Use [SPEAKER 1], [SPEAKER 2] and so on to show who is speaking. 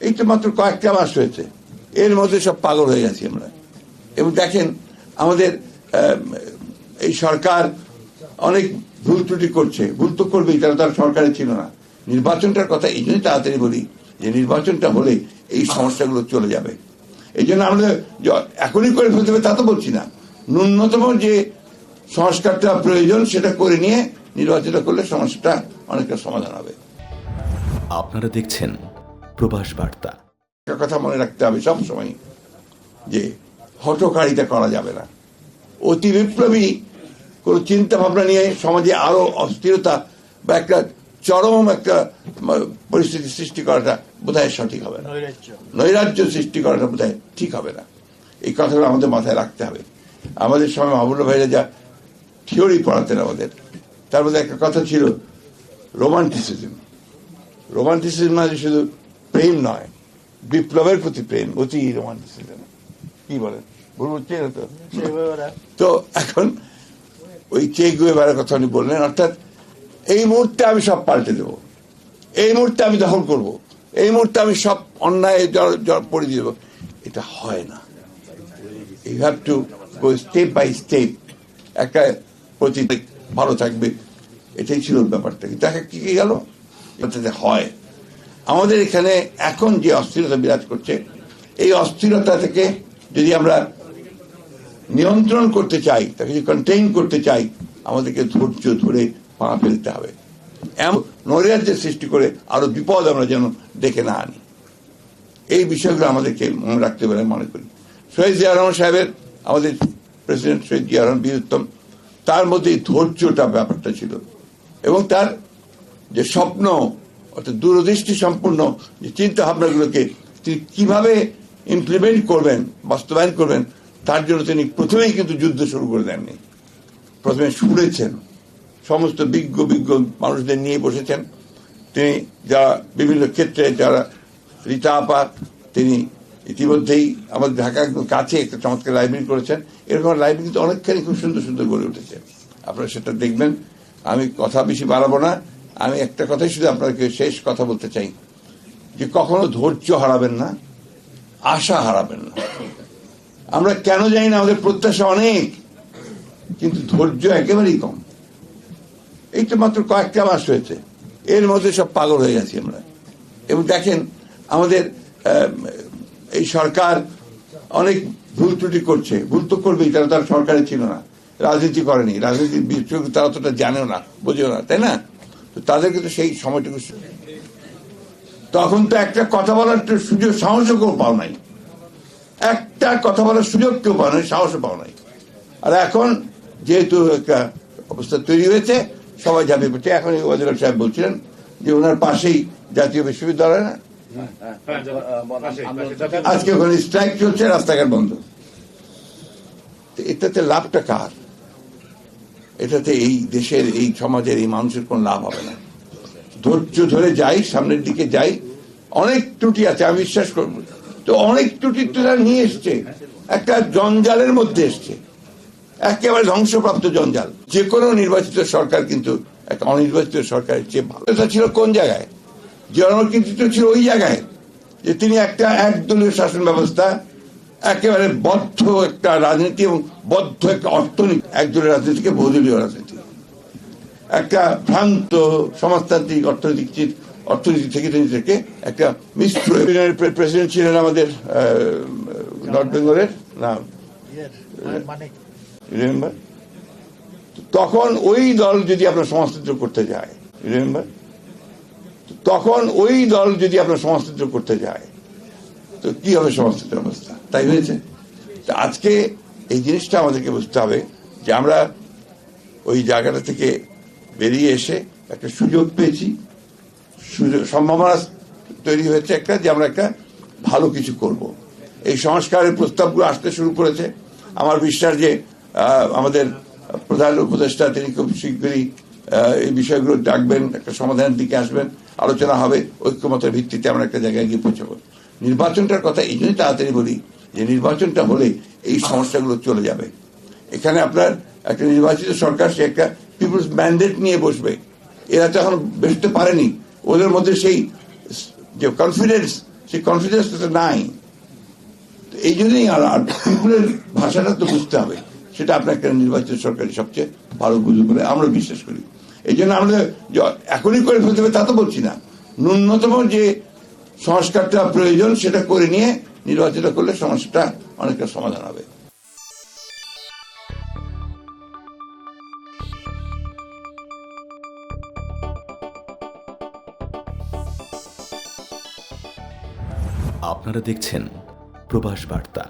[SPEAKER 1] এই তো মাত্র কয়েকটা মাস হয়েছে। এর মধ্যে সব পাগল হয়ে গেছি আমরা। এবং দেখেন, আমাদের এই সরকার অনেক ভুল ত্রুটি করছে। ভুল তো করবেই, তারা তার সরকারে ছিল না। নির্বাচনটার কথা এই জন্যই তাড়াতাড়ি বলি যে, নির্বাচনটা হলে এই সমস্যাগুলো চলে যাবে। এই জন্য আমাদের য- এখনই করে ফেলতে হবে, তা তো বলছি না। ন্যূনতম যে সংস্কারটা প্রয়োজন, সেটা করে নিয়ে নির্বাচনটা করলে সমস্যাটা অনেকটা সমাধান হবে।
[SPEAKER 2] আপনারা দেখছেন প্রবাস বার্তা।
[SPEAKER 1] একটা কথা মনে রাখতে হবে সবসময় যে হটকারিতা করা যাবে না। অতি বিপ্লবী কোন চিন্তা ভাবনা নিয়ে সমাজে আরও অস্থিরতা বা একটা চরম একটা পরিস্থিতি সৃষ্টি করাটা বোধহয় সঠিক হবে না। নৈরাজ্য। সৃষ্টি করাটা বোধহয় ঠিক হবে না। এই কথাগুলো আমাদের মাথায় রাখতে হবে। আমাদের সময় মাহবুল্লাহ ভাইরা যা থিওরি পড়াতেন আমাদের তার মধ্যে একটা কথা ছিল রোমান্টিসিজম। রোমান্টিসিজম মানে শুধু প্রেম নয়, বিপ্লবের প্রতি প্রেম, অতি রোমান্টিসিজম কি বলেন? ভুল হচ্ছে না তো? তো এখন ওই চে গুয়েভারের কথা উনি বললেন, অর্থাৎ এই মুহূর্তে আমি সব পাল্টে দেব। এই মুহূর্তে আমি দখল করব। এই মুহূর্তে আমি সব অন্যায় পড়ে দিয়ে দেবো। এটা হয় না। You have to go step by step একটা প্রতি ভালো থাকবে। এটাই ছিল ব্যাপারটা। কিন্তু দেখা কি গেল? হয়। আমাদের এখানে এখন যে অস্থিরতা বিরাজ করছে, এই অস্থিরতা থেকে যদি আমরা নিয়ন্ত্রণ করতে চাই, তাকে যদি কন্টেইন করতে চাই, আমাদেরকে ধৈর্য ধরে পা ফেলতে হবে। এমন নৈরাজ্যের সৃষ্টি করে আরও বিপদ আমরা যেন ডেকে না আনি। এই বিষয়গুলো আমাদেরকে মনে রাখতে পারে মনে করি। শহীদ জিয়া রহমান সাহেবের, আমাদের প্রেসিডেন্ট শহীদ জিয়া রহমান বীরুত্তম তার মধ্যে ধৈর্যটা ব্যাপারটা ছিল। এবং তার যে স্বপ্ন অর্থাৎ দূরদৃষ্টি সম্পূর্ণ যে চিন্তা ভাবনাগুলোকে তিনি কীভাবে ইমপ্লিমেন্ট করবেন, বাস্তবায়ন করবেন, তার জন্য তিনি প্রথমেই কিন্তু যুদ্ধ শুরু করে দেননি। প্রথমে শুনেছেন। সমস্ত বিজ্ঞ বিজ্ঞ মানুষদের নিয়ে বসেছেন। তিনি যারা বিভিন্ন ক্ষেত্রে যারা রীতা আপা, তিনি ইতিমধ্যেই আমাদের ঢাকা কাছে একটা চমৎকার লাইব্রেরি করেছেন। এরকম লাইব্রেরি কিন্তু অনেকখানি খুব সুন্দর সুন্দর গড়ে উঠেছে। আপনারা সেটা দেখবেন। আমি কথা বেশি বাড়াবো না। আমি একটা কথাই শুধু আপনাকে শেষ কথা বলতে চাই, যে কখনো ধৈর্য হারাবেন না, আশা হারাবেন না। আমরা কেন জানি না, আমাদের প্রত্যাশা অনেক, কিন্তু ধৈর্য একেবারেই কম। এই তো মাত্র কয়েকটা মাস হয়েছে, এর মধ্যে সব পাগল হয়ে গেছি আমরা। এবং দেখেন, আমাদের এই সরকার অনেক ভুল ত্রুটি করছে, ভুল তো করবেই, তারা তার সরকারে ছিল না, রাজনীতি করেনি রাজনীতির বিষয় তারা অতটা জানেও না, বোঝেও না, তাই না? তো তাদেরকে তো সেই সময়টুকু তখন তো একটা কথা বলার সুযোগ, সাহসও কেউ পাও নাই। একটা কথা বলার সুযোগ কেউ পাও নাই, সাহসও পাও নাই। আর এখন যেহেতু একটা অবস্থা তৈরি হয়েছে, সবাই ঝাঁপিয়ে পড়ছে এখন ওয়াজির সাহেব বলছিলেন যে ওনার পাশেই জাতীয় বিশ্ববিদ্যালয় না? আজকে ওখানে স্ট্রাইক চলছে, রাস্তাঘাট বন্ধ। এটাতে লাভটা কার? এটাতে এই দেশের, এই সমাজের, এই মানুষের কোন লাভ হবে না। ধৈর্য ধরে যাই, সামনের দিকে যাই। অনেক ত্রুটি আছে, আমি বিশ্বাস করব। তো অনেক ত্রুটি তারা নিয়ে এসছে। একটা জঞ্জালের মধ্যে এসছে। একেবারে ধ্বংসপ্রাপ্ত জঞ্জাল। যে কোনো নির্বাচিত সরকার কিন্তু, একটা অনির্বাচিত সরকারের চেয়ে ভালো। এটা ছিল কোন জায়গায়? কিন্তু ছিল ওই জায়গায়। যে তিনি একটা একদলীয় শাসন ব্যবস্থা একেবারে বদ্ধ একটা রাজনীতি এবং বদ্ধ একটা অর্থনীতি একদলীয় রাজনীতিকে বহুদলীয় রাজনীতি। একটা ভ্রান্ত সমাজতান্ত্রিক অর্থনৈতিক অর্থনীতি থেকে তিনি থেকে একটা মিশ্র প্রেসিডেন্ট ছিলেন আমাদের নর্থ বেঙ্গলের না রিমেম্বার তখন ওই দল যদি আপনার সমাজতন্ত্র করতে যায় রিমেম্বার তখন ওই দল যদি আপনার সমাজতন্ত্র করতে যায় তো কি হবে সমাজতন্ত্রের অবস্থা? তাই হয়েছে? তা আজকে এই জিনিসটা আমাদেরকে বুঝতে হবে যে আমরা ওই জায়গাটা থেকে বেরিয়ে এসে একটা সুযোগ পেয়েছি। সুযোগ, সম্ভাবনা তৈরি হয়েছে একটা যে আমরা একটা ভালো কিছু করব। এই সংস্কারের প্রস্তাবগুলো আসতে শুরু করেছে। আমার বিশ্বাস যে আমাদের প্রধান উপদেষ্টা তিনি খুব শীঘ্রই এই বিষয়গুলো ডাকবেন, একটা সমাধানের দিকে আসবেন। আলোচনা হবে, ঐক্যমতের ভিত্তিতে আমরা একটা জায়গায় গিয়ে পৌঁছাবো। নির্বাচনটার কথা এই জন্যই তাড়াতাড়ি বলি যে, নির্বাচনটা হলে এই সমস্যাগুলো চলে যাবে। এখানে আপনার একটা নির্বাচিত সরকার, সে একটা পিপুলস ম্যান্ডেট নিয়ে বসবে। এরা তো এখন বসতে পারেনি। ওদের মধ্যে সেই যে কনফিডেন্স সেই কনফিডেন্সটা নাই। এই জন্যই আর পিপুলের ভাষাটা তো বুঝতে হবে। সেটা আপনার একটা নির্বাচিত সরকারি সবচেয়ে ভালো বুঝে বলে আমরা বিশ্বাস করি। এই জন্য আমাদের এখনই করে ফেলতে হবে, তা তো বলছি না। ন্যূনতম যে সংস্কারটা প্রয়োজন, সেটা করে নিয়ে নির্বাচিত করলে সমস্যাটা অনেকটা সমাধান হবে।
[SPEAKER 2] আপনারা দেখছেন প্রবাস বার্তা।